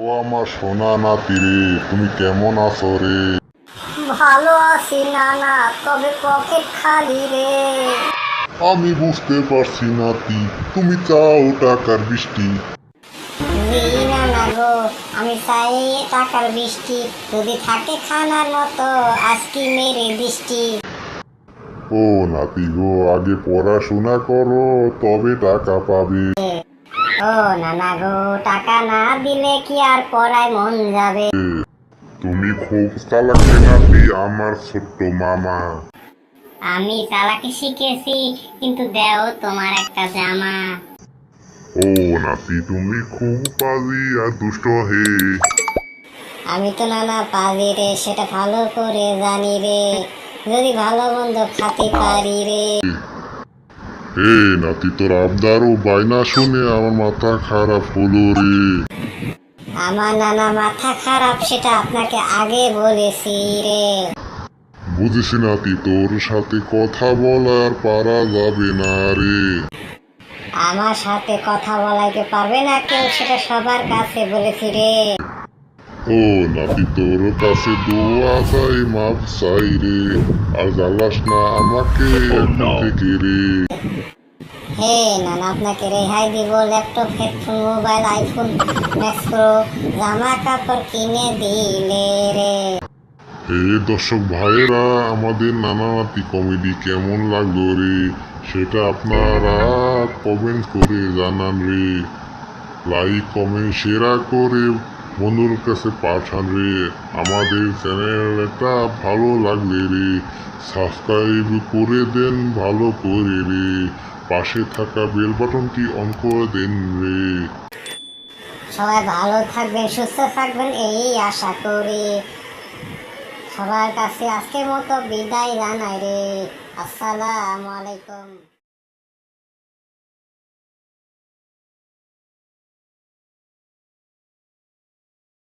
আমার সোনা নাতি রে তুমি কেমন আছো রে? ভালো আছি নানা তবে পকেট খালি রে। আমি বুঝতে পারছি নাতি তুমি চাও টাকার বৃষ্টি। গো আমি চাই টাকার বৃষ্টি। যদি থাকে খানার মতো আজকে মেরে বৃষ্টি? ও নাতি গো আগে পড়াশোনা করো তবে টাকা পাবে। ও নানা গো টাকা না দিলে কি আর পড়ায় মন যাবে? তুমি খুব চালাক রে নাতি আমার ছোট্ট মামা। আমি চালাকি শিখেছি কিন্তু দেও তোমার একটা জামা। ও নাতি তুমি খুব পাজি আর দুষ্ট হে। আমি তো নানা পারি রে সেটা ভালো করে জানি রে যদি ভালো মন্দ খাতে পারি রে হে নাতি তোর আবদার ও বায়না শুনে আমার মাথা খারাপ হলো রে। আমার নানা মাথা খারাপ সেটা আপনাকে আগে বলেছি রে। বুঝেছি নাতি তোর সাথে কথা বলার পারা যাবে না রে। আমার সাথে কথা বলাইতে পারবে না কেউ সেটা সবার কাছে বলেছি রে। ও নাতি তোর কাছে দোয়া চাই মাপ চাই রে। আর জ্বালাস না আমাকে থেকে রে। হে নানা আপনাকে রেহাই দিব laptop headphone mobile iPhone max pro জামা কাপড় কিনে দিলে রে। দর্শক ভাইয়েরা, আমাদের নানা কমেডি কেমন লাগল রে? সেটা আপনারা কমেন্ট করে জানান রে। লাইক কমেন্ট শেয়ার করে বন্ধুর কাছে পাঠান রে। আমাদের চ্যানেলটা ভালো লাগলে রে। সাবস্ক্রাইব করে দেন ভালো করে রে। পাশে থাকা বেল বাটনটি অন করে দেন রে। সবাই ভালো থাকবেন, সুস্থ থাকবেন, এই আশা করি। সবার কাছে আজকের মতো বিদায় জানাই রে। আসসালামু আলাইকুম।